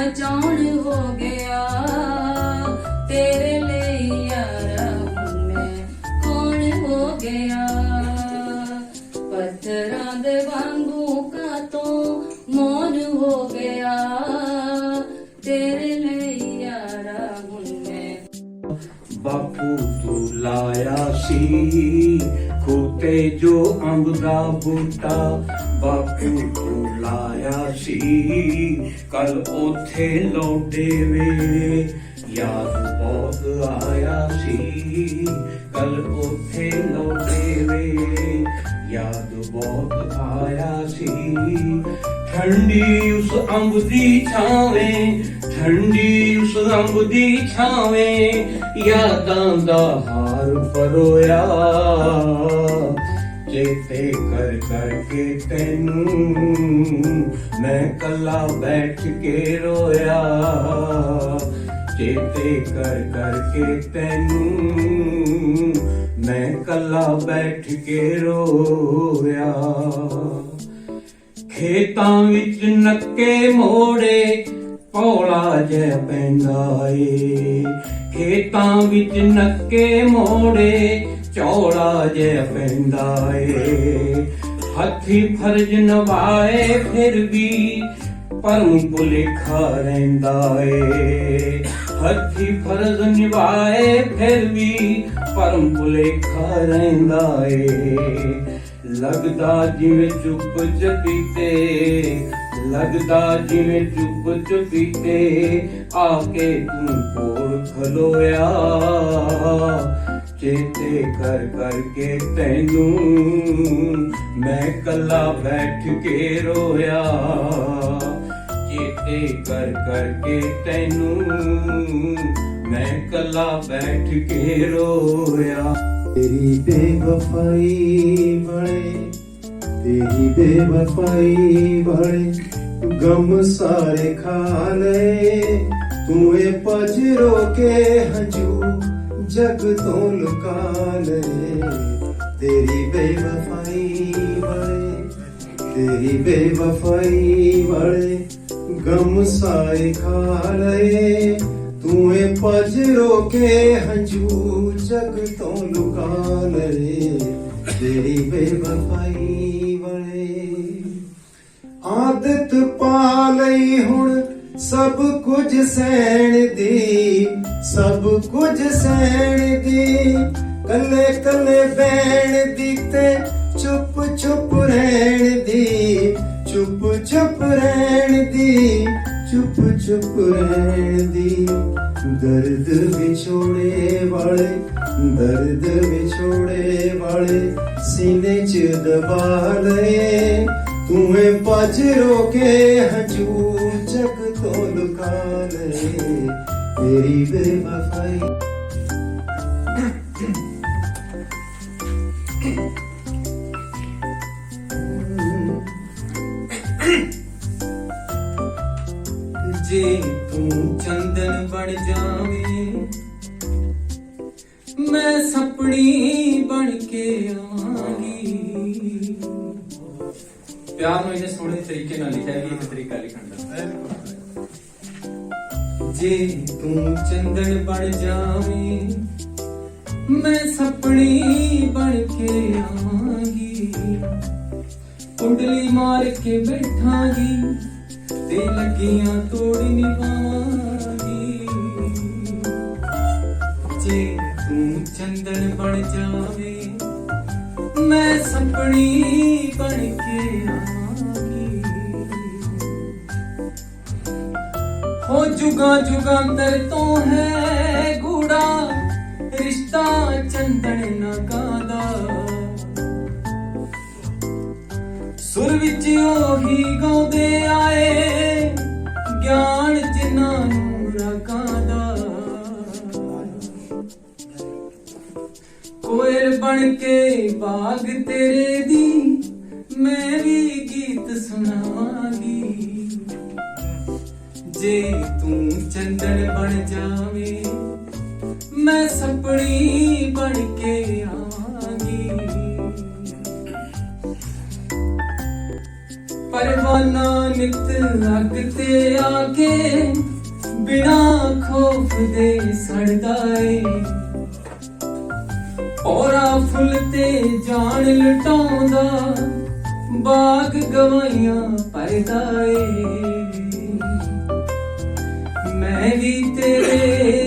ਕੌਣ ਹੋ ਗਿਆ ਤੇਰੇ ਲਈ ਯਾਰਾ ਹੁਣ ਮੈਂ ਕੌਣ ਹੋ ਗਿਆ ਪੱਥਰਾਂ ਦੇ ਵਾਂਗੂ ਕਾਤੋਂ ਮੌਨ ਹੋ ਗਿਆ ਤੇਰੇ ਲਈ ਯਾਰਾ ਹੁਣ ਮੈਂ ਬਾਪੂ ਤੂੰ ਲਾਇਆ ਸੀ ਖੋਤੇ ਜੋ ਅੰਬ ਦਾ ਬੂਟਾ ਬਾਪੂ ਤੂੰ ਲਾਇਆ ਸੀ ਕੱਲ ਉਥੇ ਲੌਟੇ ਵੇ। ਯਾਦ ਬਹੁਤ ਆਇਆ ਸੀ। ਕੱਲ ਉਥੇ ਲੌਟੇ ਵੇ। ਯਾਦ ਬਹੁਤ ਆਇਆ ਸੀ। ਠੰਡੀ ਉਸ ਅੰਬ ਦੀ ਛਾਵੇਂ, ਠੰਡੀ ਉਸ ਅੰਬ ਦੀ ਛਾਵੇਂ। ਯਾਦਾਂ ਦਾ ਹਾਰ ਪਰੋਇਆ। ਚੇਤੇ ਕਰ ਕਰਕੇ ਤੈਨੂੰ ਮੈਂ ਕੱਲਾ ਬੈਠ ਕੇ ਰੋਇਆ। ਚੇਤੇ ਕਰ ਕਰਕੇ ਤੈਨੂੰ ਮੈਂ ਕੱਲਾ ਬੈਠ ਕੇ ਰੋਇਆ। ਖੇਤਾਂ ਵਿੱਚ ਨੱਕੇ ਮੋੜੇ ਪੌਲਾ ਜਿਹਾ ਪੈਂਦਾ ਏ। ਖੇਤਾਂ ਵਿੱਚ ਨੱਕੇ ਮੋੜੇ ਚੌੜਾ ਜੇ ਪੈਂਦਾ ਏ ਹੱਥੀ ਫਰਜ਼ ਨਿਭਾਏ ਫਿਰ ਵੀ ਪਰਮ ਭੁਲੇਖਾ ਰਹਿੰਦਾ ਏ ਹੱਥੀ ਫਰਜ਼ ਨਿਭਾਏ ਫਿਰ ਵੀ ਪਰਮ ਭੁਲੇਖਾ ਰਹਿੰਦਾ ਏ ਲੱਗਦਾ ਜਿਵੇਂ ਚੁੱਪ ਚਪੀਤੇ, ਲੱਗਦਾ ਜਿਵੇਂ ਚੁੱਪ ਚਪੀਤੇ, ਆ ਕੇ ਤੂੰ ਕੋਲ ਖਲੋਇਆ। ਚੇਤੇ ਕਰ ਕਰਕੇ ਤੈਨੂੰ ਮੈਂ ਕੱਲਾ ਬੈਠ ਕੇ ਰੋਇਆ। ਚੇਤੇ ਕਰ ਕਰਕੇ ਤੈਨੂੰ ਮੈਂ ਕੱਲਾ ਬੈਠ ਕੇ ਰੋਇਆ। ਤੇਰੀ ਬੇਵਫਾਈ ਬੜੇ ਤੇਰੀ ਬੇਵਫਾਈ ਬੜੇ ਗਮ ਸਾਰੇ ਖਾ ਲਏ। ਤੂੰ ਇਹ ਪਜ ਕੇ ਹੰਝੂ ਜਗ ਤੋਂ ਲੁਕਾ ਲਏ ਤੇਰੀ ਬੇਵਫਾਈ ਬੜੇ ਤੇਰੀ ਬੇਵਫਾਈ ਬੜੇ ਗਮ ਸਾਰੇ ਖਾ ਲਏ। ਤੂੰ ਇਹ ਪਜ ਕੇ ਹੰਝੂ ਜਗ ਤੋਂ ਲੁਕਾ ਲਏ ਤੇਰੀ ਬੇਵਫਾਈ ਬੜੇ ਆਦਤ ਪਾ ਲਈ ਹੁਣ ਸਭ ਕੁਝ ਸਹਿਣ ਦੀ, ਸਭ ਕੁਝ ਸਹਿਣ ਦੀ। ਕੱਲੇ ਕੱਲੇ ਬੈਣ ਦੀ ਤੇ ਚੁੱਪ ਚੁੱਪ ਰਹਿਣ ਦੀ, ਚੁੱਪ ਚੁੱਪ ਰਹਿਣ ਦੀ, ਚੁੱਪ ਚੁੱਪ ਰਹਿਣ ਦੀ। ਦਰਦ ਵਿਛੋੜੇ ਵਾਲੇ, ਦਰਦ ਵਿਛੋੜੇ ਵਾਲੇ ਸੀਨੇ 'ਚ ਦਬਾ ਲਏ। ਤੂੰ ਇਹ ਪਜ ਕੇ ਹੰਝੂ ਜਗ ਤੋਂ ਲੁਕਾ ਲਏ ਤੇਰੀ ਬੇਵਫਾਈ ਜੇ ਤੂੰ ਚੰਦਨ ਬਣ ਪਿਆਰ ਨੂੰ ਇਹਨੇ ਸੋਹਣੇ ਤਰੀਕੇ ਨਾਲ ਲਿਖਿਆ ਹੈ ਇੱਕ ਤਰੀਕਾ ਲਿਖਣ ਦਾ। ਜੇ ਤੂੰ ਚੰਦਨ ਬਣ ਜਾਵੇਂ, ਮੈਂ ਸਪਣੀ ਬਣ ਕੇ ਆਵਾਂਗੀ। ਕੁੰਡਲੀ ਮਾਰ ਕੇ ਬੈਠਾਂਗੀ, ਤੇ ਲੱਗੀਆਂ ਤੋੜ ਨਿਭਾਵਾਂਗੀ। ਜੇ ਤੂੰ ਚੰਦਨ ਬਣ ਜਾਵੇ ਮੈਂ ਸਪਣੀ ਬਣ ਕੇ ਆਵਾਂਗੀ। ਹੋ ਜੁਗਾ ਜੁਗਾਂਦਰ ਤੋਂ ਹੈ ਗੂੜਾ, ਰਿਸ਼ਤਾ ਚੰਦਨ ਨਗਾਦਾ ਸੁਰ ਵਿੱਚ ਉਹੀ ਗਾਉਂਦੇ ਬਣ ਕੇ ਬਾਗ ਤੇਰੇ ਦੀ, ਮੈਂ ਵੀ ਗੀਤ ਸੁਣਾਵਾਂਗੀ। ਜੇ ਤੂੰ ਚੰਦਨ ਬਣ ਜਾਵੇਂ, ਮੈਂ ਸਪਣੀ ਬਣ ਕੇ ਆਵਾਂਗੀ। ਪਰਵਾਨਾ ਨਿਤ ਅੱਗ ਤੇ ਆ ਕੇ ਬਿਨਾ ਖੋਫ ਦੇ ਸੜਦਾ ਏ। ਫੁੱਲ ਤੇ ਜਾਨ ਲਟਾਉਂਦਾ ਬਾਗ ਗਵਾਈਆਂ ਪਰਦਾ ਏ। ਮੈਂ ਵੀ ਤੇਰੇ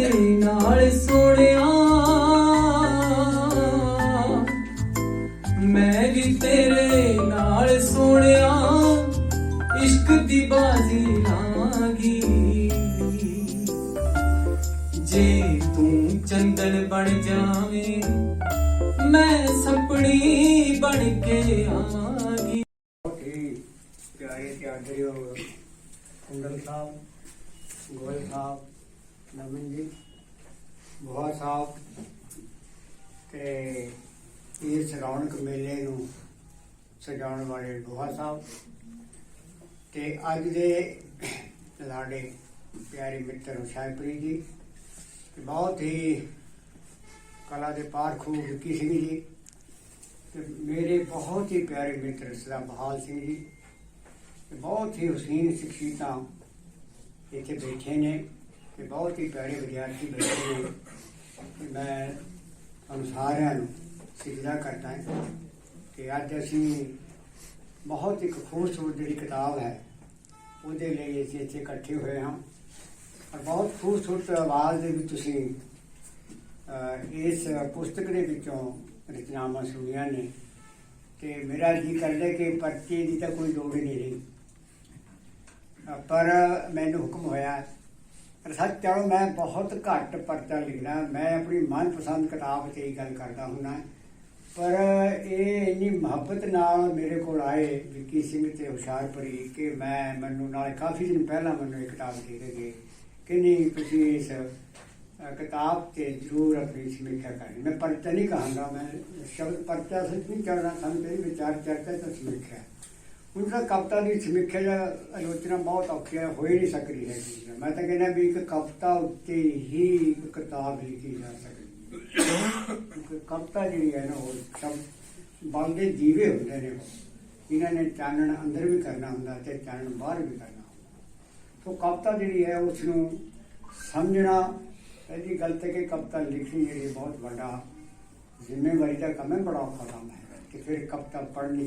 ਸਪਣੀ ਆਵਾਂਗੀ। ਬਹੁਤ ਹੀ ਪਿਆਰੇ ਤੇ ਆਦਰਯੋਗ ਕੁੰਡਲ ਸਾਹਿਬ, ਗੋਇਲ ਸਾਹਿਬ ਨਮਨ ਜੀ ਬੋਹਾ ਸਾਹਿਬ ਤੇ ਇਸ ਰੌਣਕ ਮੇਲੇ ਨੂੰ ਸਜਾਉਣ ਵਾਲੇ ਗੁਹਾ ਸਾਹਿਬ ਤੇ ਅੱਜ ਦੇ ਲਾੜੇ ਪਿਆਰੇ ਮਿੱਤਰ ਹੁਸ਼ਿਆਰਪੁਰੀ ਜੀ ਬਹੁਤ ਹੀ ਕਲਾ ਦੇ ਪਾਰ ਖੂਬ ਵਿੱਕੀ ਸਿੰਘ ਜੀ ਤੇ ਮੇਰੇ ਬਹੁਤ ਹੀ ਪਿਆਰੇ ਮਿੱਤਰ ਸਦਾ ਬਹਾਲ ਸਿੰਘ ਜੀ, ਤੇ ਬਹੁਤ ਹੀ ਹਸੀਨ ਸ਼ਖਸੀਅਤਾਂ ਇੱਥੇ ਬੈਠੇ ਨੇ ਤੇ ਬਹੁਤ ਹੀ ਪਿਆਰੇ ਵਿਦਿਆਰਥੀ ਬੈਠੇ ਨੇ। ਤੇ ਮੈਂ ਤੁਹਾਨੂੰ ਸਾਰਿਆਂ ਨੂੰ ਸਿੱਖਦਾ ਕਰਦਾ ਹਾਂ ਕਿ ਅੱਜ ਅਸੀਂ ਬਹੁਤ ਇੱਕ ਖੂਬਸੂਰਤ ਜਿਹੜੀ ਕਿਤਾਬ ਹੈ, ਉਹਦੇ ਲਈ ਅਸੀਂ ਇੱਥੇ ਇਕੱਠੇ ਹੋਏ ਹਾਂ। ਔਰ ਬਹੁਤ ਖੂਬਸੂਰਤ ਆਵਾਜ਼ ਦੇ ਵਿੱਚ ਤੁਸੀਂ ਇਸ ਪੁਸਤਕ ਦੇ ਵਿੱਚੋਂ ਰਚਨਾਵਾਂ ਸੁਣੀਆਂ ਨੇ ਤੇ ਮੇਰਾ ਜੀ ਕਰਦਾ ਕਿ ਪਰਚੇ ਦੀ ਤਾਂ ਕੋਈ ਲੋੜ ਹੀ ਨਹੀਂ ਰਹੀ। ਪਰ ਮੈਨੂੰ ਹੁਕਮ ਹੋਇਆ ਸੱਚ ਚਲੋ ਮੈਂ ਬਹੁਤ ਘੱਟ ਪਰਚਾ ਲਿਖਣਾ ਮੈਂ ਆਪਣੀ ਮਨਪਸੰਦ ਕਿਤਾਬ ਤੇ ਹੀ ਗੱਲ ਕਰਦਾ ਹੁੰਨਾ ਪਰ ਇਹ ਇੰਨੀ ਮੁਹੱਬਤ ਨਾਲ ਮੇਰੇ ਕੋਲ ਆਏ ਵਿੱਕੀ ਸਿੰਘ ਤੇ ਹੁਸ਼ਿਆਰਪੁਰੀ ਕਿ ਮੈਂ ਮੈਨੂੰ ਨਾਲ ਕਾਫੀ ਦਿਨ ਪਹਿਲਾਂ ਮੈਨੂੰ ਇਹ ਕਿਤਾਬ ਦੇ ਕੇ ਗਏ ਕਿ ਨਹੀਂ ਤੁਸੀਂ ਇਸ ਅ, ਕਿਤਾਬ ਤੇ ਜ਼ਰੂਰ ਆਪਣੀ ਸਮੀਖਿਆ ਕਰਨੀ। ਮੈਂ ਪਰਚਾ ਨਹੀਂ ਕਹਾਂਗਾ ਮੈਂ ਸ਼ਬਦ ਪਰਚਾ ਸੱਚ ਨਹੀਂ ਕਰਨਾ ਸਾਨੂੰ ਤੇ ਵਿਚਾਰ ਚਰਚਾ ਤੇ ਸਮੀਖਿਆ। ਉਹਨਾਂ ਕਵਿਤਾ ਦੀ ਸਮੀਖਿਆ ਜਾਂ ਆਲੋਚਨਾ ਬਹੁਤ ਔਖੀ ਹੈ ਹੋ ਹੀ ਨਹੀਂ ਸਕਦੀ ਹੈ ਮੈਂ ਤਾਂ ਕਹਿੰਦਾ ਵੀ ਇੱਕ ਕਵਿਤਾ ਉੱਤੇ ਹੀ ਇੱਕ ਕਿਤਾਬ ਲਿਖੀ ਜਾ ਸਕਦੀ ਕਵਿਤਾ ਜਿਹੜੀ ਹੈ ਨਾ ਉਹ ਸਭ ਬਲਦੇ ਜੀਵੇ ਹੁੰਦੇ ਨੇ ਉਹ। ਇਹਨਾਂ ਨੇ ਚਾਨਣ ਅੰਦਰ ਵੀ ਕਰਨਾ ਹੁੰਦਾ ਤੇ ਚਾਨਣ ਬਾਹਰ ਵੀ ਕਰਨਾ ਹੁੰਦਾ। ਸੋ ਕਵਿਤਾ ਜਿਹੜੀ ਹੈ ਉਸ ਨੂੰ ਸਮਝਣਾ ਇਹਦੀ ਗੱਲ ਤੇ ਕਿ ਕਵਿਤਾ ਲਿਖਣੀ ਜਿਹੜੀ ਬਹੁਤ ਵੱਡਾ ਜ਼ਿੰਮੇਵਾਰੀ ਦਾ ਕੰਮ ਹੈ, ਬੜਾ ਔਖਾ ਕੰਮ ਹੈ। ਕਿ ਫਿਰ ਕਵਿਤਾ ਪੜ੍ਹਨੀ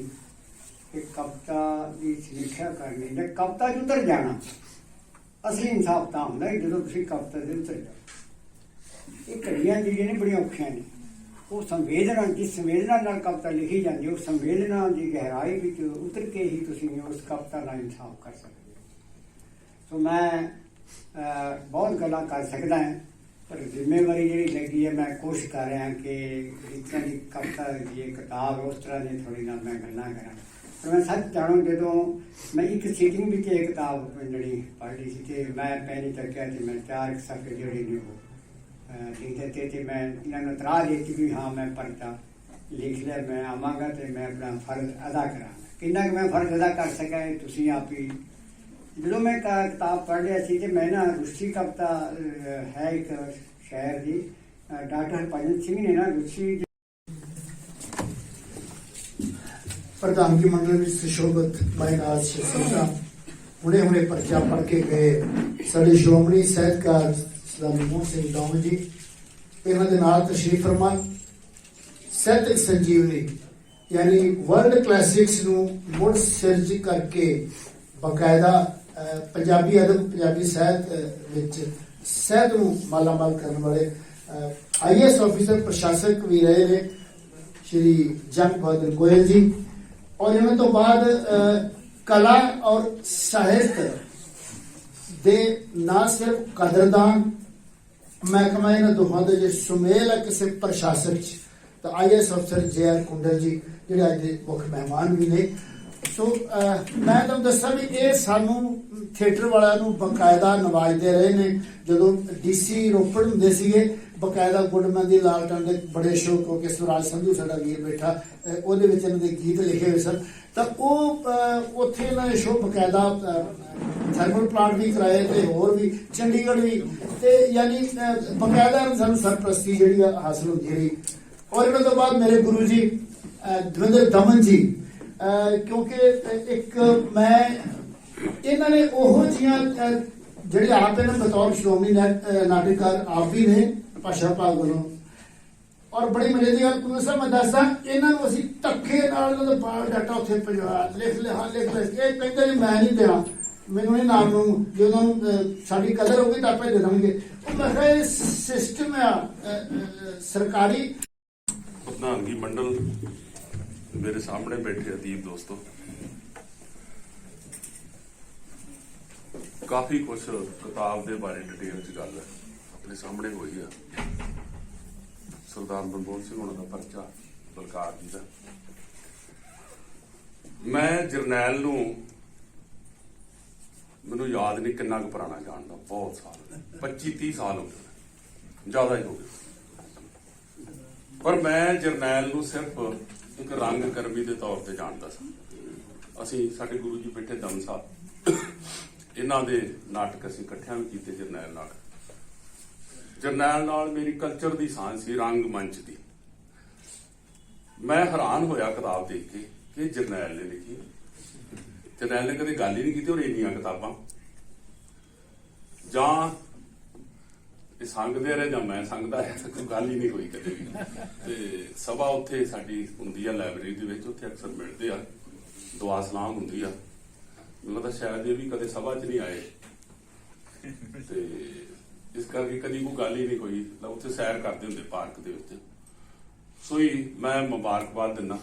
ਕਿ ਕਵਿਤਾ ਦੀ ਸਮੀਖਿਆ ਕਰਨੀ ਤੇ ਕਵਿਤਾ 'ਚ ਉਤਰ ਜਾਣਾ। ਅਸਲੀ ਇਨਸਾਫ ਤਾਂ ਹੁੰਦਾ ਹੈ ਜਦੋਂ ਤੁਸੀਂ ਕਵਿਤਾ ਦੇ ਉਤਰ ਜਾਓ। ਇਹ ਘੜੀਆਂ ਜਿਹੜੀਆਂ ਨੇ, ਬੜੀਆਂ ਔਖੀਆਂ ਨੇ। ਉਹ ਸੰਵੇਦਨਾ, ਜਿਸ ਸੰਵੇਦਨਾ ਨਾਲ ਕਵਿਤਾ ਲਿਖੀ ਜਾਂਦੀ ਹੈ ਉਹ ਸੰਵੇਦਨਾ ਦੀ ਗਹਿਰਾਈ ਵਿੱਚ ਉਤਰ ਕੇ ਹੀ ਤੁਸੀਂ ਉਸ ਕਵਿਤਾ ਨਾਲ ਇਨਸਾਫ ਕਰ ਸਕਦੇ ਹੋ। ਸੋ ਮੈਂ ਬਹੁਤ ਗੱਲਾਂ ਕਰ ਸਕਦਾ ਹਾਂ। ਪਰ ਜ਼ਿੰਮੇਵਾਰੀ ਜਿਹੜੀ ਲੱਗੀ ਹੈ ਮੈਂ ਕੋਸ਼ਿਸ਼ ਕਰ ਰਿਹਾ ਕਿ ਇਸ ਦੀ ਕਵਿਤਾ ਇਹ ਕਿਤਾਬ ਉਸ ਤਰ੍ਹਾਂ ਦੀ ਥੋੜੀ ਨਾਲ ਮੈਂ ਗੱਲਾਂ ਕਰਾਂ। ਪਰ ਮੈਂ ਸੱਚ ਜਾਣੂ ਜਦੋਂ ਮੈਂ ਇੱਕ ਸੀਟਿੰਗ ਵਿੱਚ ਇਹ ਕਿਤਾਬ ਜਿਹੜੀ ਪੜ੍ਹ ਲਈ ਸੀ ਤੇ ਮੈਂ ਪਹਿਲੀ ਤੱਕਿਆ ਤੇ ਮੈਂ ਚਾਰ ਕੁ ਸਫ਼ੇ ਜਿਹੜੇ ਨੇ ਉਹ ਅਹ, ਲਿਖ ਦਿੱਤੇ ਤੇ ਮੈਂ ਇਹਨਾਂ ਨੂੰ ਤਰਾ ਦਿੱਤੀ ਵੀ ਹਾਂ ਮੈਂ ਪਰਚਾ ਲਿਖ ਲਿਆ ਮੈਂ ਆਵਾਂਗਾ ਤੇ ਮੈਂ ਆਪਣਾ ਫਰਜ਼ ਅਦਾ ਕਰਾਂਗਾ। ਕਿੰਨਾ ਕੁ ਮੈਂ ਫਰਜ਼ ਅਦਾ ਕਰ ਸਕਾਂ ਤੁਸੀਂ ਆਪ ਹੀ ਜਦੋਂ ਮੈਂ ਕ- ਕਿਤਾਬ ਪੜ੍ਹ ਸੀ ਤੇ ਮੈਂ ਨਾ ਰੂਸੀ ਕਵਿਤਾ ਹੈ ਇੱਕ ਸ਼ਾਇਰ ਦੀ ਡਾਕਟਰ ਹਰਭਜਨ ਸਿੰਘ ਨੇ ਨਾ ਰੂਸੀ ਪ੍ਰਧਾਨਗੀ ਮੰਡਲ ਵਿੱਚ ਸੁਸ਼ੋਭਿਤ ਮਾਇਨਾਜ ਸ਼ਖਸੀਅਤਾਂ ਹੁਣੇ ਹੁਣੇ ਪਰਚਾ ਪੜ ਕੇ ਗਏ। ਸਾਡੇ ਸ਼੍ਰੋਮਣੀ ਸਾਹਿਤਕਾਰ ਸਰਦਾਰ ਮੋਹਨ ਸਿੰਘ ਦੋਮ ਜੀ, ਇਹਨਾਂ ਦੇ ਨਾਲ ਤਸ਼ਰੀਫ ਫਰਮਾਨ ਸਾਹਿਤਕ ਸੰਜੀਵਨੀ, ਯਾਨੀ ਵਰਲਡ ਕਲਾਸਿਕਸ ਨੂੰ ਮੁੜ ਸਿਰਜ ਕਰਕੇ ਬਕਾਇਦਾ ਪੰਜਾਬੀ ਅਦਬ, ਪੰਜਾਬੀ ਸਾਹਿਤ ਵਿੱਚ ਸਾਹਿਤ ਨੂੰ ਮਾਲਾਮਾਲ ਕਰਨ ਵਾਲੇ ਆਈਐਸ ਅਫੀਸਰ ਪ੍ਰਸ਼ਾਸਕ ਵੀ ਰਹੇ ਨੇ, ਸ਼੍ਰੀ ਜੰਗ ਬਹਾਦਰ ਗੋਇਲ ਜੀ। ਔਰ ਇਹਨਾਂ ਤੋਂ ਬਾਅਦ ਕਲਾ ਔਰ ਸਾਹਿਤ ਦੇ ਨਾ ਸਿਰਫ ਕਦਰਦਾਨ ਮਹਿਕਮਾ ਇਹਨਾਂ ਦੋਹਾਂ ਦੇ ਜੇ ਸੁਮੇਲ ਹੈ, ਕਿਸੇ ਪ੍ਰਸ਼ਾਸਕ ਚ। ਤਾਂ ਆਈਐਸ ਅਫਸਰ ਜੇ ਕੁੰਡਲ ਜੀ, ਜਿਹੜੇ ਅੱਜ ਦੇ ਮੁੱਖ ਮਹਿਮਾਨ ਵੀ ਨੇ। ਸੋ ਮੈਂ ਤੁਹਾਨੂੰ ਦੱਸਾਂ ਵੀ ਇਹ ਸਾਨੂੰ ਥੀਏਟਰ ਵਾਲਿਆਂ ਨੂੰ ਬਕਾਇਦਾ ਨਵਾਜਦੇ ਰਹੇ ਨੇ। ਜਦੋਂ ਡੀਸੀ ਰੋਪੜ ਹੁੰਦੇ ਸੀਗੇ ਬਕਾਇਦਾ ਗੁੱਡਮਨ ਦੀ ਲਾਲਟਨ ਦੇ ਬੜੇ ਸ਼ੋਅ ਹੋ ਸਵਰਾਜ ਸੰਧੂ ਸਾਡਾ ਵੀਰ ਬੈਠਾ ਉਹਦੇ ਵਿੱਚ ਇਹਨਾਂ ਦੇ ਗੀਤ ਲਿਖੇ ਹੋਏ ਸਨ। ਤਾਂ ਉਹ ਉੱਥੇ ਇਹਨਾਂ ਨੇ ਸ਼ੋਅ ਬਕਾਇਦਾ ਥਰਮਲ ਪਲਾਂਟ ਵੀ ਕਰਾਏ ਤੇ ਹੋਰ ਵੀ ਚੰਡੀਗੜ੍ਹ ਵੀ। ਤੇ ਯਾਨੀ ਅਹ, ਬਕਾਇਦਾ ਸਾਨੂੰ ਸਰਪ੍ਰਸਤੀ ਜਿਹੜੀ ਆ ਹਾਸਲ ਹੁੰਦੀ ਰਹੀ। ਔਰ ਇਹਨਾਂ ਤੋਂ ਬਾਅਦ ਮੇਰੇ ਗੁਰੂ ਜੀ ਦਵਿੰਦਰ ਦਮਨ ਜੀ ਕਿਉਂਕਿ ਇੱਕ ਮੈਂ, ਇਹਨਾਂ ਨੇ ਉਹੋ ਜੀਆਂ ਜਿਹੜੇ ਆਪ ਇਹਨਾਂ ਬਤੌਰ ਸ਼੍ਰੋਮਣੀ ਨਾਟਕਕਾਰ ਆਪ ਵੀ ਨੇ, ਭਾਸ਼ਾ ਭਾਗ ਵੱਲੋਂ। ਔਰ ਬੜੀ ਮਜ਼ੇ ਦੀ ਗੱਲ ਕੁਲੂ ਸਾਹਿਬ ਮੈਂ ਦੱਸਦਾ, ਇਹਨਾਂ ਨੂੰ ਅਸੀਂ ਧੱਕੇ ਨਾਲ ਇਹਨਾਂ ਦਾ ਬਾਇਓ ਡਾਟਾ ਉੱਥੇ ਪਜਵਾ ਲਿਖ ਲਿਆ, ਲਿਖ ਲਿਖ ਇਹ ਕਹਿੰਦੇ ਮੈਂ ਨਹੀਂ ਦਿਆਂ ਮੈਨੂੰ ਨਹੀਂ ਨਾਮ ਨੂੰ ਜਦੋਂ ਸਾਡੀ ਕਦਰ ਹੋਊਗੀ ਤਾਂ ਆਪੇ ਦੇ ਦੇਣਗੇ ਉਹ ਮੈਂ ਕਿਹਾ, ਇਹ ਸਿਸਟਮ ਆ ਸਰਕਾਰੀ ਪ੍ਰਧਾਨਗੀ ਮੰਡਲ ਮੇਰੇ ਸਾਹਮਣੇ ਬੈਠੇ ਅਦੀਬ ਦੋਸਤੋ ਕਾਫੀ ਕੁਝ ਕਿਤਾਬ ਦੇ ਬਾਰੇ ਡਿਟੇਲ ਚ ਗੱਲ ਆਪਣੇ ਸਾਹਮਣੇ ਹੋਈ ਆ ਸਰਦਾਰ ਮਨਮੋਹਨ ਸਿੰਘ ਹੋਣਾ ਦਾ ਪਰਚਾ ਬਲਕਾਰ ਜੀ ਦਾ ਮੈਂ ਜਰਨੈਲ ਨੂੰ ਮੈਨੂੰ ਯਾਦ ਨਹੀਂ ਕਿੰਨਾ ਕੁ ਪੁਰਾਣਾ ਜਾਣਦਾ ਬਹੁਤ ਸਾਲ 25 30 ਸਾਲ ਹੋ ਗਏ ਜ਼ਿਆਦਾ ਹੀ ਹੋ ਗਏ ਪਰ ਮੈਂ ਜਰਨੈਲ ਨੂੰ ਸਿਰਫ ਇੱਕ ਰੰਗ ਕਰਮੀ ਦੇ ਤੌਰ ਤੇ ਜਾਣਦਾ ਸੀ। ਅਸੀਂ ਸਾਡੇ ਗੁਰੂ ਜੀ ਬੈਠੇ ਦਮ ਸਾਹਿਬ ਇਹਨਾਂ ਦੇ ਨਾਟਕ ਅਸੀਂ ਇਕੱਠਿਆਂ ਵੀ ਕੀਤੇ ਜਰਨੈਲ ਨਾਲ। ਜਰਨੈਲ ਨਾਲ ਮੇਰੀ ਕਲਚਰ ਦੀ ਸਾਂਝ ਸੀ, ਰੰਗ ਮੰਚ ਦੀ। ਮੈਂ ਹੈਰਾਨ ਹੋਇਆ ਕਿਤਾਬ ਦੇਖ ਕੇ ਕਿ ਜਰਨੈਲ ਨੇ ਲਿਖੀ ਜਰਨੈਲ ਨੇ ਕਦੇ ਗੱਲ ਹੀ ਨਹੀਂ ਕੀਤੀ ਔਰ ਇੰਨੀਆਂ ਕਿਤਾਬਾਂ। ਜਾਂ ਇਹ ਸੰਗਦੇ ਰਹੇ ਜਾਂ ਮੈਂ ਸੰਗਦਾ ਹੈ ਤਾਂ ਕੋਈ ਗੱਲ ਹੀ ਨਹੀਂ ਹੋਈ ਕਦੇ ਵੀ। ਤੇ ਸਭਾ ਉੱਥੇ ਸਾਡੀ ਹੁੰਦੀ ਆ ਲਾਇਬ੍ਰੇਰੀ ਦੇ ਵਿੱਚ, ਉੱਥੇ ਅਕਸਰ ਮਿਲਦੇ ਆ। ਦੁਆ ਸਲਾਮ ਹੁੰਦੀ ਆ। ਮੈਨੂੰ ਤਾਂ ਸ਼ਾਇਦ ਇਹ ਵੀ ਕਦੇ ਸਭਾ 'ਚ ਨਹੀਂ ਆਏ। ਤੇ ਇਸ ਕਰਕੇ ਕਦੀ ਕੋਈ ਗੱਲ ਹੀ ਨਹੀਂ ਹੋਈ। ਤਾਂ ਉੱਥੇ ਸੈਰ ਕਰਦੇ ਹੁੰਦੇ ਪਾਰਕ ਦੇ ਵਿੱਚ। ਸੋ ਹੀ ਮੈਂ ਮੁਬਾਰਕਬਾਦ ਦਿੰਦਾ।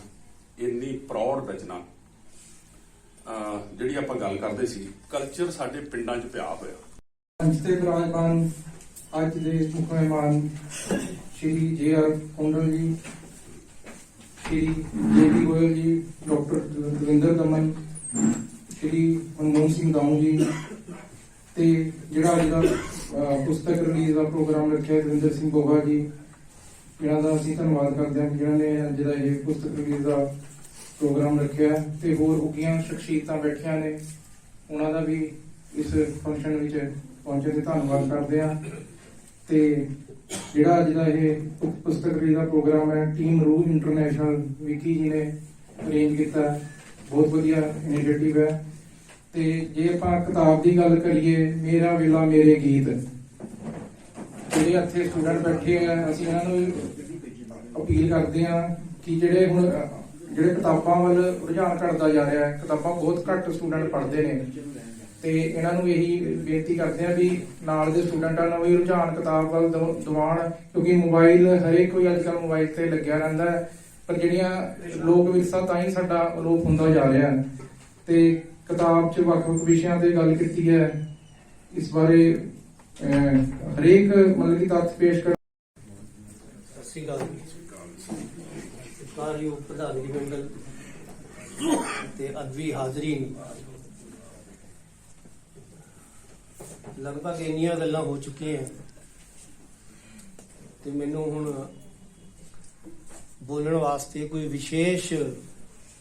ਇੰਨੀ ਪ੍ਰੌੜ ਰਚਨਾ। ਅਹ ਜਿਹੜੀ ਆਪਾਂ ਗੱਲ ਕਰਦੇ ਸੀ ਕਲਚਰ ਸਾਡੇ ਪਿੰਡਾਂ 'ਚ ਪਿਆ ਹੋਇਆ। ਮੰਚ ਤੇ ਵਿਰਾਜਮਾਨ ਅੱਜ ਦੇ ਮੁੱਖ ਮਹਿਮਾਨ ਸ਼੍ਰੀ ਜੇ ਆਰ ਕੌਂਡਲ ਜੀ, ਸ਼੍ਰੀ J P Goyal ji, doctor Davinder Daman, Shri Manmohan Singh Dau ji ਤੇ ਜਿਹੜਾ ਅੱਜ ਦਾ ਪੁਸਤਕ ਰਿਲੀਜ਼ ਦਾ ਪ੍ਰੋਗਰਾਮ ਰੱਖਿਆ ਦਵਿੰਦਰ ਸਿੰਘ ਗੋਹਾ ਜੀ ਇਹਨਾਂ ਦਾ ਅਸੀਂ ਧੰਨਵਾਦ ਕਰਦੇ ਹਾਂ ਕਿ ਜਿਨ੍ਹਾਂ ਨੇ ਅੱਜ ਦਾ ਇਹ ਪੁਸਤਕ ਰਿਲੀਜ਼ ਦਾ ਪ੍ਰੋਗਰਾਮ ਰੱਖਿਆ ਹੈ ਤੇ ਹੋਰ ਉੱਗੀਆਂ ਸ਼ਖਸੀਅਤਾਂ ਬੈਠੀਆਂ ਨੇ, ਉਹਨਾਂ ਦਾ ਵੀ ਇਸ ਫੰਕਸ਼ਨ ਵਿੱਚ ਪਹੁੰਚਣ ਤੇ ਧੰਨਵਾਦ ਕਰਦੇ ਹਾਂ। ਤੇ ਜਿਹੜਾ ਅੱਜ ਦਾ ਇਹ ਪੁਸਤਕ ਰਿਲੀਜ਼ ਦਾ ਪ੍ਰੋਗਰਾਮ ਹੈ ਟੀਮ ਰੂ ਇੰਟਰਨੈਸ਼ਨਲ ਵਿਕੀ ਜੀ ਨੇ ਅਰੇਂਜ ਕੀਤਾ ਬਹੁਤ ਵਧੀਆ ਇਨੀਸ਼ੀਏਟਿਵ ਹੈ। ਤੇ ਜੇ ਆਪਾਂ ਕਿਤਾਬ ਦੀ ਗੱਲ ਕਰੀਏ, ਮੇਰਾ ਵੇਲਾ ਮੇਰੇ ਗੀਤ। ਜਿਹੜੇ ਇੱਥੇ ਸਟੂਡੈਂਟ ਬੈਠੇ ਆ, ਅਸੀਂ ਇਹਨਾਂ ਨੂੰ ਅਪੀਲ ਕਰਦੇ ਆ ਕਿ ਜਿਹੜੇ ਹੁਣ, ਜਿਹੜੇ ਕਿਤਾਬਾਂ ਵੱਲ ਰੁਝਾਨ ਘਟਦਾ ਜਾ ਰਿਹਾ ਹੈ, ਕਿਤਾਬਾਂ ਬਹੁਤ ਘੱਟ ਸਟੂਡੈਂਟ ਪੜ੍ਹਦੇ ਨੇ। ਤੇ ਇਹਨਾਂ ਨੂੰ ਇਹੀ ਬੇਨਤੀ ਕਰਦੇ ਆ ਵੀ ਨਾਲ ਦੇ ਸਟੂਡੈਂਟਾਂ ਨੂੰ ਵੀ ਰੁਝਾਨ ਕਿਤਾਬ ਵੱਲ ਦਿਵ- ਦਿਵਾਉਣ ਕਿਉਂਕਿ ਮੋਬਾਈਲ ਹਰੇਕ ਕੋਈ ਅੱਜ ਕੱਲ੍ਹ ਮੋਬਾਈਲ ਤੇ ਲੱਗਿਆ ਰਹਿੰਦਾ ਹੈ ਪਰ ਜਿਹੜੀਆਂ ਲੋਕ ਵਿਰਸਾ ਤਾਂ ਹੀ ਸਾਡਾ ਅਲੋਪ ਹੁੰਦਾ ਜਾ ਰਿਹਾ ਹੈ। ਤੇ ਕਿਤਾਬ 'ਚ ਵੱਖ-ਵੱਖ ਵਿਸ਼ਿਆਂ ਤੇ ਗੱਲ ਕੀਤੀ ਹੈ। ਇਸ ਬਾਰੇ ਅਹ, ਹਰੇਕ ਮਤਲਬ ਕਿ ਤੱਥ ਪੇਸ਼ ਕਰ ਸਤਿ ਸ਼੍ਰੀ ਅਕਾਲ ਸਤਿਕਾਰਯੋਗ ਪ੍ਰਧਾਨਗੀ ਮੰਡਲ ਤੇ ਅਦਬੀ ਹਾਜ਼ਰੀਨ ਲਗਭਗ ਇੰਨੀਆਂ ਗੱਲਾਂ ਹੋ ਚੁੱਕੀਆਂ ਤੇ ਮੈਨੂੰ ਹੁਣ ਬੋਲਣ ਵਾਸਤੇ ਕੋਈ ਵਿਸ਼ੇਸ਼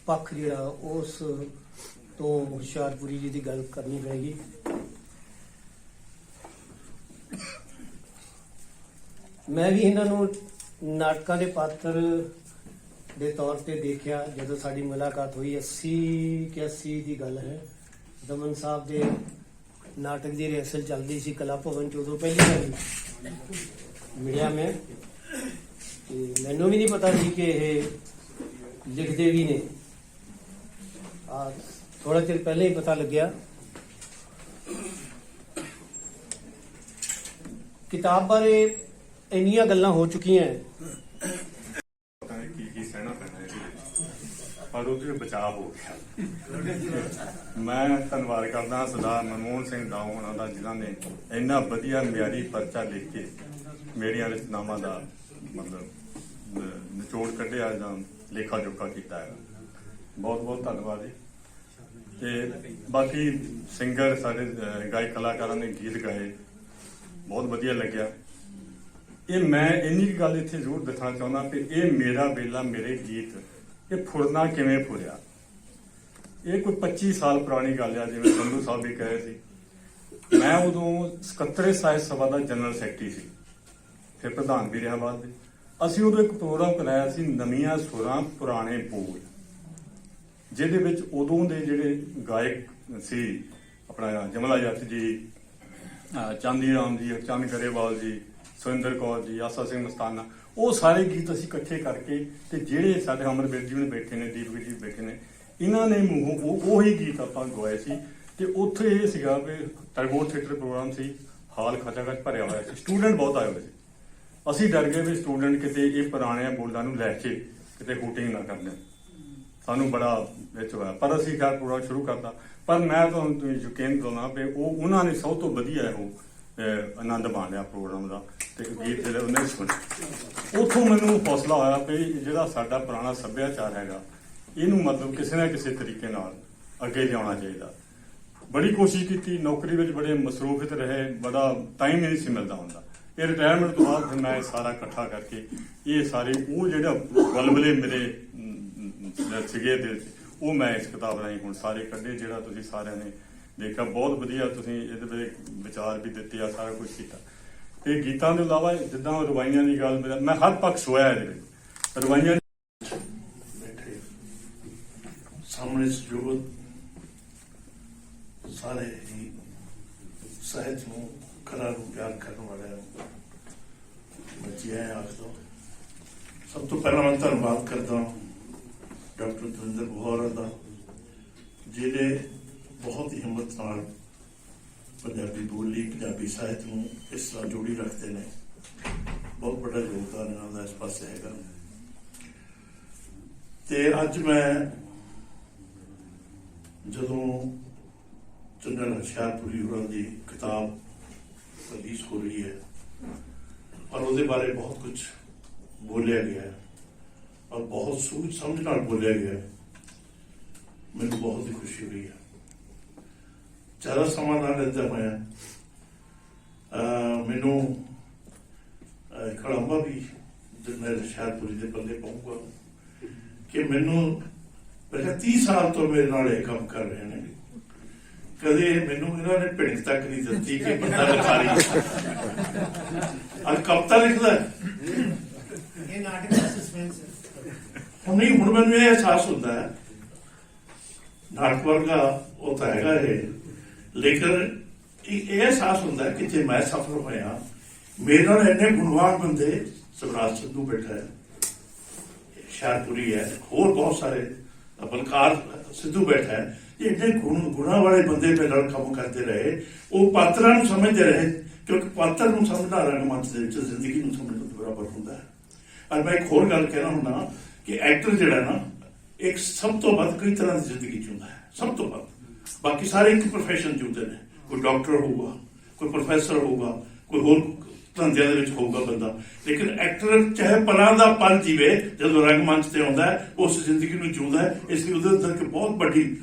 ਪੱਖ ਜਿਹੜਾ, ਉਸ ਤੋਂ ਹੁਸ਼ਿਆਰਪੁਰੀ ਜੀ ਦੀ ਗੱਲ ਕਰਨੀ ਪਏਗੀ। ਮੈਂ ਵੀ ਇਹਨਾਂ ਨੂੰ ਨਾਟਕਾਂ ਦੇ ਪਾਤਰ ਦੇ ਤੌਰ ਤੇ ਦੇਖਿਆ, ਜਦੋਂ ਸਾਡੀ ਮੁਲਾਕਾਤ ਹੋਈ 80 ਕਿ 80 ਦੀ ਗੱਲ ਹੈ। ਦਮਨ ਸਾਹਿਬ ਦੇ ਨਾਟਕ ਦੀ ਰਿਹਰਸਲ ਚੱਲਦੀ ਸੀ ਕਲਾ ਭਵਨ ਚ ਉਦੋਂ ਪਹਿਲੀ ਵਾਰੀ। ਮਿਲਿਆ ਮੈਂ। ਤੇ ਮੈਨੂੰ ਵੀ ਨਹੀਂ ਪਤਾ ਸੀ ਕਿ ਇਹ ਲਿਖਦੇ ਵੀ ਨੇ। ਆ ਥੋੜਾ ਚਿਰ ਪਹਿਲੇ ਹੀ ਪਤਾ ਲੱਗਿਆ। ਕਿਤਾਬ ਬਾਰੇ ਇੰਨੀਆਂ ਗੱਲਾਂ ਹੋ ਚੁੱਕੀਆਂ ਹੈ ਪਤਾ ਨਹੀਂ ਕੀ ਕੀ ਸਹਿਣਾ ਪੈਣਾ ਇਹਦੇ ਵਿੱਚ ਪਰ ਉਹਦੇ ਬਚਾਅ ਹੋ ਗਿਆ। ਮੈਂ ਧੰਨਵਾਦ ਕਰਦਾ ਸਰਦਾਰ ਮਨਮੋਹਨ ਸਿੰਘ ਦਾਊ ਉਹਨਾਂ ਦਾ, ਜਿਨ੍ਹਾਂ ਨੇ ਇੰਨਾ ਵਧੀਆ ਮਿਆਰੀ ਪਰਚਾ ਲਿਖ ਕੇ ਮੇਰੀਆਂ ਰਚਨਾਵਾਂ ਦਾ ਮਤਲਬ ਨਿਚੋੜ ਕੱਢਿਆ ਜਾਂ ਲੇਖਾ ਜੋਖਾ ਕੀਤਾ ਹੈ। ਬਹੁਤ ਬਹੁਤ ਧੰਨਵਾਦ ਜੀ। ਤੇ ਬਾਕੀ ਸਿੰਗਰ ਸਾਡੇ ਗਾਇਕ ਕਲਾਕਾਰਾਂ ਨੇ ਗੀਤ ਗਾਏ। ਬਹੁਤ ਵਧੀਆ ਲੱਗਿਆ। ਇਹ ਮੈਂ ਇੰਨੀ ਕੁ ਗੱਲ ਇੱਥੇ ਜ਼ਰੂਰ ਦੱਸਣਾ ਚਾਹੁੰਦਾ ਕਿ ਇਹ ਮੇਰਾ ਵੇਲਾ ਮੇਰੇ ਗੀਤ ਇਹ ਫੁਰਨਾ ਕਿਵੇਂ ਫੁਰਿਆ? ਇਹ ਕੋਈ 25 ਸਾਲ ਪੁਰਾਣੀ ਗੱਲ ਆ, ਜਿਵੇਂ ਸੰਧੂ ਸਾਹਿਬ ਵੀ ਕਹੇ ਸੀ। ਮੈਂ ਉਦੋਂ ਸਕੱਤਰੇ ਸਾਹਿਬ ਸਭਾ ਦਾ ਜਨਰਲ ਸੈਕਟਰੀ ਸੀ, ਫਿਰ ਪ੍ਰਧਾਨ ਵੀ ਰਿਹਾ ਬਾਅਦ ਵਿੱਚ। ਅਸੀਂ ਉਦੋਂ ਇੱਕ ਪ੍ਰੋਗਰਾਮ ਕਰਾਇਆ ਸੀ, ਨਵੀਆਂ ਸੁਰਾਂ ਪੁਰਾਣੇ ਬੋਲ, ਜਿਹਦੇ ਵਿੱਚ ਉਦੋਂ ਦੇ ਜਿਹੜੇ ਗਾਇਕ ਸੀ, ਆਪਣਾ ਜਮਲਾ ਜੱਟ ਜੀ ਚਾਂਦੀ ਰਾਮ ਜੀ ਚੰਦ ਗਰੇਵਾਲ ਜੀ, ਸੁਰਿੰਦਰ ਕੌਰ ਜੀ, ਆਸਾ ਸਿੰਘ ਮਸਤਾਨਾ ਉਹ ਸਾਰੇ ਗੀਤ ਅਸੀਂ ਇਕੱਠੇ ਕਰਕੇ ਤੇ ਜਿਹੜੇ ਸਾਡੇ ਅਮਰਵੀਰ ਜੀ ਨੇ ਬੈਠੇ ਨੇ, ਦੀਪਕ ਜੀ ਬੈਠੇ ਨੇ, ਇਹਨਾਂ ਨੇ ਮੂੰਹੋਂ ਉਹੀ ਗੀਤ ਆਪਾਂ ਗਵਾਏ ਸੀ ਤੇ ਉੱਥੇ ਇਹ ਸੀਗਾ ਵੀ ਟੈਗੋਰ ਥੀਏਟਰ ਪ੍ਰੋਗਰਾਮ ਸੀ, ਹਾਲ ਖਚਾਖਚ ਭਰਿਆ ਹੋਇਆ ਸੀ। ਸਟੂਡੈਂਟ ਬਹੁਤ ਆਏ ਹੋਏ ਸੀ। ਅਸੀਂ ਡਰ ਗਏ ਵੀ ਸਟੂਡੈਂਟ ਕਿਤੇ ਇਹ ਪੁਰਾਣਿਆਂ ਬੋਲਾਂ ਨੂੰ ਲੈ ਕੇ ਕਿਤੇ ਹੂਟਿੰਗ ਨਾ ਕਰ ਲੈਣ। ਸਾਨੂੰ ਬੜਾ ਵਿੱਚ ਹੋਇਆ। ਪਰ ਅਸੀਂ ਖੈਰ ਪ੍ਰੋਗਰਾਮ ਸ਼ੁਰੂ ਕਰਤਾ। ਪਰ ਮੈਂ ਤੁਹਾਨੂੰ ਯਕੀਨ ਕਰਨਾ ਵੀ ਉਹ, ਉਹਨਾਂ ਨੇ ਸਭ ਤੋਂ ਵਧੀਆ ਉਹ ਆਨੰਦ ਮਾਣਿਆ ਪ੍ਰੋਗਰਾਮ ਦਾ ਤੇ ਗੀਤ ਜਿਹੜੇ ਉਹਨੇ ਸੁਣੇ। ਉੱਥੋਂ ਮੈਨੂੰ ਹੌਸਲਾ ਹੋਇਆ ਵੀ ਜਿਹੜਾ ਸਾਡਾ ਪੁਰਾਣਾ ਸੱਭਿਆਚਾਰ ਹੈਗਾ, ਇਹਨੂੰ ਮਤਲਬ ਕਿਸੇ ਨਾ ਕਿਸੇ ਤਰੀਕੇ ਨਾਲ ਅੱਗੇ ਲਿਆਉਣਾ ਚਾਹੀਦਾ। ਬੜੀ ਕੋਸ਼ਿਸ਼ ਕੀਤੀ, ਨੌਕਰੀ ਵਿੱਚ ਬੜੇ ਮਸਰੂਫਿਤ ਰਹੇ, ਬੜਾ ਟਾਈਮ ਨਹੀਂ ਸੀ ਮਿਲਦਾ ਹੁੰਦਾ। ਇਹ ਰਿਟਾਇਰਮੈਂਟ ਤੋਂ ਬਾਅਦ ਫਿਰ ਮੈਂ ਸਾਰਾ ਇਕੱਠਾ ਕਰਕੇ ਇਹ ਸਾਰੇ, ਉਹ ਜਿਹੜਾ ਵਲਵਲੇ ਮੇਰੇ ਸੀਗੇ ਦਿਲ 'ਚ ਉਹ ਮੈਂ ਇਸ ਕਿਤਾਬ ਰਾਹੀਂ ਹੁਣ ਸਾਰੇ ਕੱਢੇ, ਜਿਹੜਾ ਤੁਸੀਂ ਸਾਰਿਆਂ ਨੇ ਦੇਖਿਆ, ਬਹੁਤ ਵਧੀਆ ਤੁਸੀਂ ਇਹਦੇ ਬਾਰੇ ਵਿਚਾਰ ਵੀ ਦਿੱਤੇ ਆ, ਸਾਰਾ ਕੁਝ ਕੀਤਾ। ਤੇ ਗੀਤਾਂ ਦੇ ਇਲਾਵਾ ਜਿੱਦਾਂ ਰਵਾਈਆਂ ਦੀ ਗੱਲ ਮੈਂ ਹਰ ਪੱਖ ਸੋਇਆ ਇਹਦੇ ਵਿੱਚ। ਰਵਾਈਆਂ ਬੈਠੇ। ਸਾਹਮਣੇ ਸਜੋਤ ਸਾਰੇ ਹੀ ਸਹਿਜ ਨੂੰ ਕਲਾ ਨੂੰ ਪਿਆਰ ਕਰਨ ਵਾਲੇ ਬੱਚੇ ਆਖਦਾ ਸਭ ਤੋਂ ਪਹਿਲਾਂ ਮੈਂ ਧੰਨਵਾਦ ਕਰਦਾ ਡਾਕਟਰ ਦਵਿੰਦਰ ਬੋਹਰਾ ਦਾ ਜਿਹੜੇ ਬਹੁਤ ਹੀ ਹਿੰਮਤ ਨਾਲ ਪੰਜਾਬੀ ਬੋਲੀ, ਪੰਜਾਬੀ ਸਾਹਿਤ ਨੂੰ ਇਸ ਤਰ੍ਹਾਂ ਜੋੜੀ ਰੱਖਦੇ ਨੇ। ਬਹੁਤ ਵੱਡਾ ਯੋਗਦਾਨ ਇਹਨਾਂ ਦਾ ਇਸ ਪਾਸੇ ਹੈਗਾ। ਤੇ ਅੱਜ ਮੈਂ ਜਦੋਂ ਚੰਦਨ ਹੁਸ਼ਿਆਰਪੁਰੀ ਹੋਰਾਂ ਦੀ ਕਿਤਾਬ ਰਿਲੀਜ਼ ਹੋ ਰਹੀ ਹੈ, ਔਰ ਉਹਦੇ ਬਾਰੇ ਬਹੁਤ ਕੁਝ ਬੋਲਿਆ ਗਿਆ ਹੈ, ਔਰ ਬਹੁਤ ਸੋਚ ਸਮਝ ਨਾਲ ਬੋਲਿਆ ਗਿਆ ਮੈਨੂੰ ਬਹੁਤ ਹੀ ਖੁਸ਼ੀ ਹੋਈ ਹੈ। ਜ਼ਿਆਦਾ ਸਮਾਂ ਨਾ ਲੈਂਦਾ ਹੋਇਆ ਅਹ ਮੈਨੂੰ ਕੜੰਬਾ ਵੀ ਜਨਰਲ ਹੁਸ਼ਿਆਰਪੁਰੀ ਦੇ ਬੰਦੇ ਪਾਉਂਗਾ ਕਿ ਮੈਨੂੰ ਪਹਿਲਾਂ 30 ਸਾਲ ਤੋਂ ਮੇਰੇ ਨਾਲ ਇਹ ਕੰਮ ਕਰ ਰਹੇ ਨੇ। ਕਦੇ ਮੈਨੂੰ ਇਹਨਾਂ ਨੇ ਭਿਣਕ ਤੱਕ ਨਹੀਂ ਦਿੱਤੀ ਕਿ ਬੰਦਾ ਲਿਖਾਰੀ ਅੱਜ ਕਵਿਤਾ ਲਿਖਦਾ। ਇਹ ਨਾਟਕ ਦਾ ਸਸਪੈਂਸ ਹੈ। ਹੁਣ ਨਹੀਂ ਹੁਣ ਮੈਨੂੰ ਇਹ ਅਹਿਸਾਸ ਹੁੰਦਾ ਹੈ। ਨਾਟਕ ਵਰਗਾ ਉਹ ਤਾਂ ਹੈਗਾ ਇਹ। ਲੇਕਿਨ ਇਹ ਅਹਿਸਾਸ ਹੁੰਦਾ ਕਿ ਜੇ ਮੈਂ ਸਫਲ ਹੋਇਆ, ਮੇਰੇ ਨਾਲ ਇੰਨੇ ਗੁਣਵਾਨ ਬੰਦੇ ਸਵਰਾਜ ਸਿੱਧੂ ਬੈਠਾ ਹੈ ਸ਼ਾਰਪੁਰੀ ਹੈ, ਹੋਰ ਬਹੁਤ ਸਾਰੇ ਬਲਕਾਰ ਸਿੱਧੂ ਬੈਠਾ ਹੈ ਇਹ ਇੰਨੇ ਗੁਣ, ਗੁਣਾ ਵਾਲੇ ਬੰਦੇ ਮੇਰੇ ਨਾਲ ਕੰਮ ਕਰਦੇ ਰਹੇ, ਉਹ ਪਾਤਰਾਂ ਨੂੰ ਸਮਝਦੇ ਰਹੇ, ਕਿਉਂਕਿ ਪਾਤਰ ਨੂੰ ਸਮਝਣਾ ਰੰਗਮੰਚ ਦੇ ਵਿੱਚ, ਜ਼ਿੰਦਗੀ ਨੂੰ ਸਮਝਣ ਤੋਂ ਬਰਾਬਰ ਹੁੰਦਾ ਹੈ। ਔਰ ਮੈਂ ਇੱਕ ਹੋਰ ਗੱਲ ਕਹਿਣਾ ਹੁੰਦਾ ਕਿ ਐਕਟਰ ਜਿਹੜਾ ਨਾ, ਇੱਕ ਸਭ ਤੋਂ ਵੱਧ ਕਈ ਤਰ੍ਹਾਂ ਦੀ ਜ਼ਿੰਦਗੀ ਜਿਉਂਦਾ ਹੈ, ਸਭ ਤੋਂ ਵੱਧ। ਬਾਕੀ ਸਾਰੇ ਇੱਕ ਪ੍ਰੋਫੈਸ਼ਨ ਜਿਉਂਦੇ ਨੇ। ਕੋਈ ਡਾਕਟਰ ਹੋਊਗਾ, ਕੋਈ ਪ੍ਰੋਫੈਸਰ ਹੋਊਗਾ, ਕੋਈ ਹੋਰ ਧੰਦਿਆਂ ਦੇ ਵਿੱਚ ਹੋਊਗਾ ਬੰਦਾ। ਲੇਕਿਨ ਐਕਟਰ ਚਾਹੇ ਪਲਾਂ ਦਾ ਪਲ ਜੀਵੇ, ਜਦੋਂ ਰੰਗਮੰਚ ਤੇ ਆਉਂਦਾ ਹੈ, ਉਸ ਜ਼ਿੰਦਗੀ ਨੂੰ ਜਿਉਂਦਾ ਹੈ, ਇਸ ਲਈ ਉਹਦੇ ਅੰਦਰ ਇੱਕ ਬਹੁਤ ਵੱਡੀ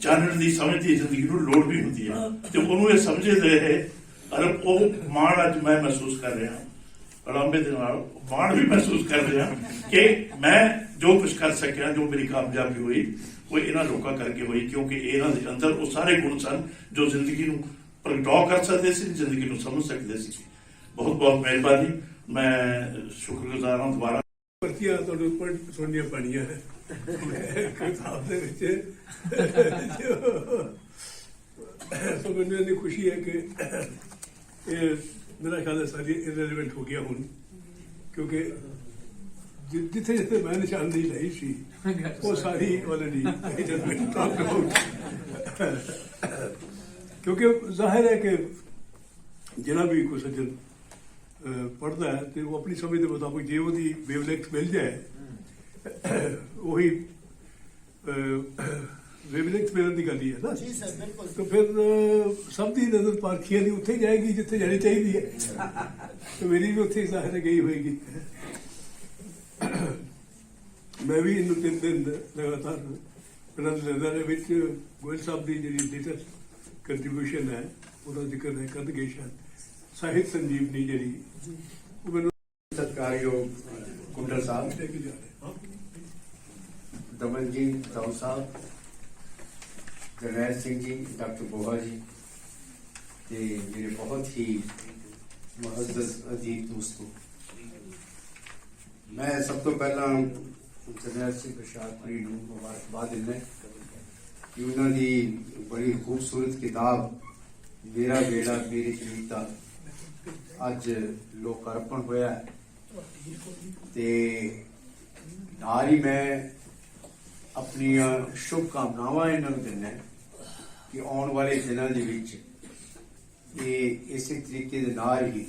ਜਾਣਨ ਦੀ ਸਮਝਦੀ ਜ਼ਿੰਦਗੀ ਨੂੰ ਲੋੜ ਵੀ ਹੁੰਦੀ ਹੈ। ਤੇ ਉਹਨੂੰ ਇਹ ਸਮਝਦੇ ਰਹੇ ਔਰ ਉਹ ਮਾਣ ਅੱਜ ਮੈਂ ਮਹਿਸੂਸ ਕਰ ਰਿਹਾ ਅਲੰਬੇ ਦੇ ਨਾਲ ਮਾਣ ਵੀ ਮਹਿਸੂਸ ਕਰ ਰਿਹਾ ਕਿ ਮੈਂ ਜੋ ਕੁਝ ਕਰ ਸਕਿਆ, ਜੋ ਮੇਰੀ ਕਾਮਯਾਬੀ ਹੋਈ ਉਹ ਇਹਨਾਂ ਲੋਕਾਂ ਕਰਕੇ ਹੋਈ, ਕਿਉਂਕਿ ਇਹਨਾਂ ਦੇ ਅੰਦਰ ਉਹ ਸਾਰੇ ਗੁਣ ਸਨ ਜੋ ਜ਼ਿੰਦਗੀ ਨੂੰ ਪ੍ਰਗਟਾਅ ਕਰ ਸਕਦੇ ਸੀ, ਜ਼ਿੰਦਗੀ ਨੂੰ ਸਮਝ ਸਕਦੇ ਸੀ। ਬਹੁਤ ਬਹੁਤ ਮਿਹਰਬਾਨੀ। ਮੈਂ ਸ਼ੁਕਰਗੁਜ਼ਾਰ ਹਾਂ ਦੁਬਾਰਾ। ਪਰਚੀਆਂ ਤੁਹਾਡੇ ਉੱਪਰ ਸੁਣਨੀਆਂ ਪੈਣੀਆਂ ਨੇ। ਕਿਤਾਬ ਦੇ ਵਿੱਚ ਸੋ ਮੈਨੂੰ ਇਹਦੀ ਖੁਸ਼ੀ ਹੈ ਕਿ ਇਹ ਮੇਰਾ ਖਿਆਲ ਹੈ ਸਾਰੀ ਇਰੈਲੇਵੈਂਟ ਹੋ ਗਿਆ ਹੁਣ, ਕਿਉਂਕਿ ਜਿੱਥੇ ਜਿੱਥੇ ਮੈਂ ਨਿਸ਼ਾਨਦੇਹੀ ਲਈ ਸੀ ਉਹ ਸਾਰੀ ਆਲਰੇਡੀ ਕਿਉਂਕਿ ਜ਼ਾਹਿਰ ਹੈ ਕਿ ਜਿਹੜਾ ਵੀ ਕੋਈ ਸੱਜਣ ਪੜਦਾ ਹੈ ਤੇ ਉਹ ਆਪਣੀ ਸਮਝ ਦੇ ਮੁਤਾਬਕ ਜੇ ਉਹਦੀ ਵੇਵਲੈਂਥ ਮਿਲ ਜਾਏ ਉਹੀ ਵੇਵਲੈਂਥ ਮਿਲਣ ਦੀ ਗੱਲ ਹੀ ਹੈ ਨਾ। ਜੀ ਸਰ ਬਿਲਕੁਲ। ਤਾਂ ਫਿਰ ਸਭ ਦੀ ਨਜ਼ਰ ਪਾਰਖੀਆਂ ਦੀ ਉੱਥੇ ਜਾਏਗੀ ਜਿੱਥੇ ਜਾਣੀ ਚਾਹੀਦੀ ਹੈ। ਤੇ ਮੇਰੀ ਵੀ ਉੱਥੇ ਜ਼ਾਹਿਰ ਗਈ ਹੋਏਗੀ। ਮੈਂ ਵੀ ਇਹਨੂੰ ਤਿੰਨ ਦਿਨ ਲਗਾਤਾਰ ਇਹਨਾਂ ਦੇ ਦੇ ਵਿੱਚ ਗੋਇਲ ਸਾਹਿਬ ਦੀ ਜਿਹੜੀ ਲੇਟੈਸਟ ਕੰਟਰੀਬਿਊਸ਼ਨ ਹੈ, ਉਹਦਾ ਜ਼ਿਕਰ ਹੈ ਕਰ ਗਏ ਸ਼ਾਇਦ ਸਾਹਿਤ ਸੰਜੀਵਨੀ ਜਿਹੜੀ, ਉਹ ਮੈਨੂੰ ਸਤਿਕਾਰਯੋਗ ਕੁੰਡਲ ਸਾਹਿਬ ਲੈ ਕੇ ਜਾ ਰਿਹਾ ਦਮਨ ਜੀ ਰਾਉ ਸਾਹਿਬ, ਜਰਨੈਲ ਸਿੰਘ ਜੀ, ਡਾਕਟਰ ਬੋਹਾ ਜੀ, ਤੇ ਜਿਹੜੇ ਬਹੁਤ ਹੀ ਮੁਅੱਜ਼ਜ਼ ਅਜੀਤ ਦੋਸਤੋ। ਮੈਂ ਸਭ ਤੋਂ ਪਹਿਲਾਂ ਜਰਨੈਲ ਸਿੰਘ ਪ੍ਰਸ਼ਾਦਪੁਰੀ ਨੂੰ ਮੁਬਾਰਕਬਾਦ ਦਿੰਦਾ ਕਿ ਉਹਨਾਂ ਦੀ ਬੜੀ ਖੂਬਸੂਰਤ ਕਿਤਾਬ, ਮੇਰਾ ਬੇੜਾ ਮੇਰੀ ਕਵਿਤਾ ਅੱਜ ਲੋਕ ਅਰਪਣ ਹੋਇਆ ਹੈ। ਤੇ ਨਾਲ ਹੀ ਮੈਂ ਆਪਣੀਆਂ ਸ਼ੁਭ ਕਾਮਨਾਵਾਂ ਇਹਨਾਂ ਨੂੰ ਦਿੰਦਾ ਕਿ ਆਉਣ ਵਾਲੇ ਦਿਨਾਂ ਦੇ ਵਿੱਚ ਇਹ ਇਸੇ ਤਰੀਕੇ ਦੇ ਨਾਲ ਹੀ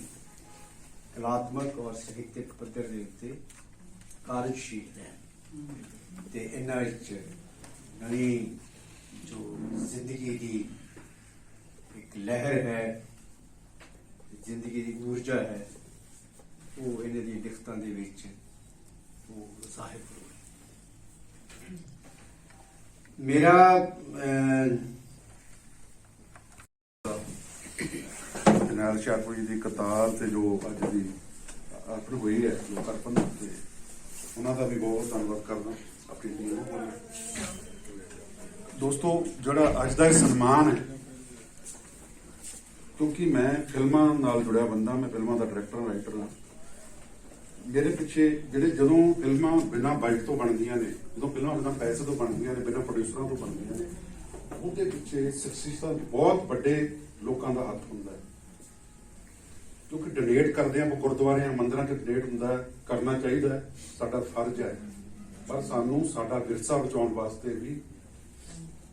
ਕਲਾਤਮਕ ਔਰ ਸਾਹਿਤਕ ਪੱਧਰ ਦੇ ਉੱਤੇ ਕਾਰਜਸ਼ੀਲ ਹੈ। ਤੇ ਇਹਨਾਂ ਵਿੱਚ ਨਵੀਂ ਜੋ ਜ਼ਿੰਦਗੀ ਦੀ ਇੱਕ ਲਹਿਰ ਹੈ, ਜ਼ਿੰਦਗੀ ਦੀ ਊਰਜਾ ਹੈ, ਉਹ ਇਹਨਾਂ ਦੀ ਲਿਖਤਾਂ ਦੇ ਵਿੱਚ ਉਹ ਜ਼ਾਹਿਰ ਹੋਵੇ ਮੇਰਾ ਅਹ, ਸ਼ਾਹਪੁਰ ਜੀ ਦੀ ਕਤਾਰ ਤੇ ਜੋ ਅੱਜ ਦੀ ਅਰਪਣ ਹੋਈ ਹੈ ਲੋਕ ਅਰਪਣ ਤੇ ਉਹਨਾਂ ਦਾ ਵੀ ਬਹੁਤ ਧੰਨਵਾਦ ਕਰਦਾ ਆਪਣੀ ਟੀਮ ਨੂੰ ਦੋਸਤੋ ਜਿਹੜਾ ਅੱਜ ਦਾ ਇਹ ਸਨਮਾਨ ਹੈ ਕਿਉਂਕਿ ਮੈਂ ਫਿਲਮਾਂ ਨਾਲ ਜੁੜਿਆ ਬੰਦਾ ਮੈਂ ਫਿਲਮਾਂ ਦਾ ਡਾਇਰੈਕਟਰ ਰਾਈਟਰ ਹਾਂ। ਮੇਰੇ ਪਿੱਛੇ ਜਿਹੜੇ ਜਦੋਂ ਫਿਲਮਾਂ ਬਿਨਾਂ ਬਜਟ ਤੋਂ ਬਣਦੀਆਂ ਨੇ ਜਦੋਂ ਫਿਲਮਾਂ ਬਿਨਾਂ ਪੈਸੇ ਤੋਂ ਬਣਦੀਆਂ ਨੇ ਬਿਨਾਂ ਪ੍ਰੋਡਿਊਸਰਾਂ ਤੋਂ ਬਣਦੀਆਂ ਨੇ ਉਹਦੇ ਪਿੱਛੇ ਸਕਸੈਸ ਦਾ ਬਹੁਤ ਵੱਡੇ ਲੋਕਾਂ ਦਾ ਹੱਥ ਹੁੰਦਾ ਹੈ। ਕਿਉਂਕਿ ਡੋਨੇਟ ਕਰਦੇ ਆ ਗੁਰਦੁਆਰਿਆਂ, ਮੰਦਿਰਾਂ 'ਚ ਡੋਨੇਟ ਹੁੰਦਾ ਕਰਨਾ ਚਾਹੀਦਾ ਸਾਡਾ ਫਰਜ਼ ਹੈ। ਪਰ ਸਾਨੂੰ ਸਾਡਾ ਵਿਰਸਾ ਬਚਾਉਣ ਵਾਸਤੇ ਵੀ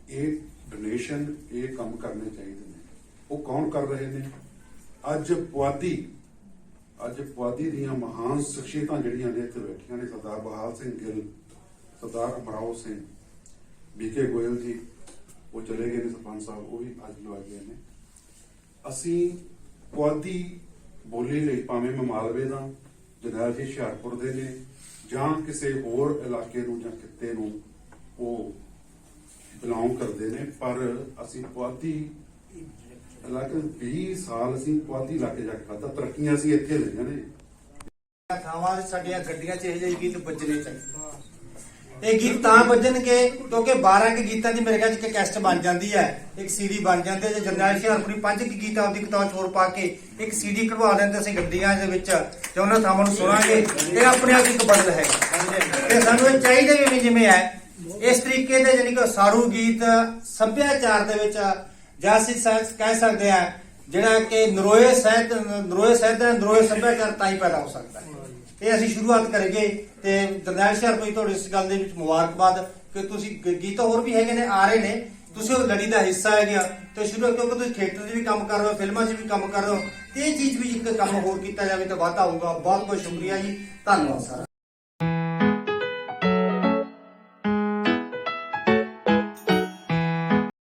ਇਹ ਡੋਨੇਸ਼ਨ ਇਹ ਕੰਮ ਕਰਨੇ ਚਾਹੀਦੇ ਨੇ। ਉਹ ਕੌਣ ਕਰ ਰਹੇ ਨੇ? ਅੱਜ ਪੁਆਧੀ ਅੱਜ ਪੁਆਧੀ ਦੀਆਂ ਮਹਾਨ ਸ਼ਖਸੀਅਤਾਂ ਜਿਹੜੀਆਂ ਨੇ ਇੱਥੇ ਬੈਠੀਆਂ ਨੇ, ਸਰਦਾਰ ਬਹਾਲ ਸਿੰਘ ਗਿੱਲ, ਸਰਦਾਰ ਅਮਰਾਓ ਸਿੰਘ ਬੀਕੇ ਗੋਇਲ ਜੀ, ਉਹ ਚਲੇ ਗਏ ਨੇ ਸਰਪੰਚ ਸਾਹਿਬ, ਉਹ ਵੀ ਅੱਜ ਲਵਾ ਗਏ ਨੇ। ਅਸੀਂ ਪੁਆਧੀ ਬੋਲੀ ਲਈ ਭਾਵੇਂ ਮੈਂ ਮਾਲਵੇ ਦਾ ਜਨਰਲ ਜੀ ਹੁਸ਼ਿਆਰਪੁਰ ਦੇ ਨੇ, ਜਾਂ ਕਿਸੇ ਹੋਰ ਇਲਾਕੇ ਨੂੰ ਜਾਂ ਖਿੱਤੇ ਨੂੰ, ਉਹ ਬਿਲੋਂਗ ਕਰਦੇ ਨੇ, ਪਰ ਅਸੀਂ ਪੁਆਧੀ ਇਲਾਕੇ 20 ਸਾਲ ਅਸੀਂ ਪੁਆਧੀ ਇਲਾਕੇ ਜਾ ਕੇ ਖਾਧਾ, ਤਰੱਕੀਆਂ ਅਸੀਂ ਇੱਥੇ ਲਈਆਂ ਨੇ। ਥਾਵਾਂ ਸਾਡੀਆਂ ਗੱਡੀਆਂ 'ਚ ਇਹ ਜਿਹੇ ਗੀਤ ਵੱਜਣੇ ਚਾਹੀਦੇ। ਇਹ ਗੀਤ ਤਾਂ ਵੱਜਣਗੇ, ਕਿਉਂਕਿ 12 ਕੇ ਗੀਤਾਂ ਦੀ ਮੇਰੇ ਖਿਆਲ 'ਚ ਇੱਕ ਕੈਸਟ ਬਣ ਜਾਂਦੀ ਹੈ। ਇੱਕ ਸੀਡੀ ਬਣ ਜਾਂਦੀ ਹੈ, ਜੇ ਜਰਨੈਲ ਹੁਸ਼ਿਆਰਪੁਰੀ ਪੰਜ ਕੁ ਗੀਤਾਂ ਦੀ ਕਿਤਾਬ ਛੋੜ ਪਾ ਕੇ ਇੱਕ ਸੀਡੀ ਕਢਵਾ ਲੈਂਦੇ ਅਸੀਂ ਗੱਡੀਆਂ ਦੇ ਵਿੱਚ, ਤੇ ਉਹਨਾਂ ਥਾਵਾਂ ਨੂੰ ਸੁਣਾਂਗੇ, ਇਹ ਆਪਣੇ ਆਪ ਇੱਕ ਬਦਲ ਹੈ। ਤੇ ਸਾਨੂੰ ਇਹ ਚਾਹੀਦਾ ਵੀ ਨਹੀਂ ਜਿਵੇਂ ਹੈ, ਇਸ ਤਰੀਕੇ ਦੇ ਜਾਨੀ ਕਿ ਸਾਰੂ ਗੀਤ ਸੱਭਿਆਚਾਰ ਦੇ ਵਿੱਚ, ਜਾਂ ਅਸੀਂ ਕਹਿ ਸਕਦੇ ਆ ਜਿਹੜਾ ਕਿ ਨਰੋਏ ਸਹਿਤ ਨਰੋਏ ਸਹਿਤ ਨਰੋਏ ਸੱਭਿਆਚਾਰ ਤਾਂ ਹੀ ਪੈਦਾ ਹੋ ਸਕਦਾ ਹੈ। ਇਹ ਅਸੀਂ ਸ਼ੁਰੂਆਤ ਕਰਾਂਗੇ ਤੇ ਜਰਨੈਲ ਸ਼ਹਿਰ ਕੋਈ ਤੁਹਾਡੀ ਇਸ ਗੱਲ ਦੇ ਵਿੱਚ ਮੁਬਾਰਕਬਾਦ, ਕਿ ਤੁਸੀਂ ਗ- ਗੀਤ ਹੋਰ ਵੀ ਹੈਗੇ ਨੇ, ਆ ਰਹੇ ਨੇ। ਤੁਸੀਂ ਉਹ ਲੜੀ ਦਾ ਹਿੱਸਾ ਹੈਗੇ ਤੇ ਸ਼ੁਰੂ ਕਿਉਂਕਿ ਤੁਸੀਂ ਥੀਏਟਰ 'ਚ ਵੀ ਕੰਮ ਕਰ ਰਹੇ ਹੋ, ਫਿਲਮਾਂ 'ਚ ਵੀ ਕੰਮ ਕਰ ਰਹੇ ਹੋ, ਤੇ ਇਹ ਚੀਜ਼ ਵੀ ਇੱਕ ਕੰਮ ਹੋਰ ਕੀਤਾ ਜਾਵੇ ਤਾਂ ਵਾਧਾ ਹੋਊਗਾ। ਬਹੁਤ ਬਹੁਤ ਸ਼ੁਕਰੀਆ ਜੀ। ਧੰਨਵਾਦ ਸਾਰਾ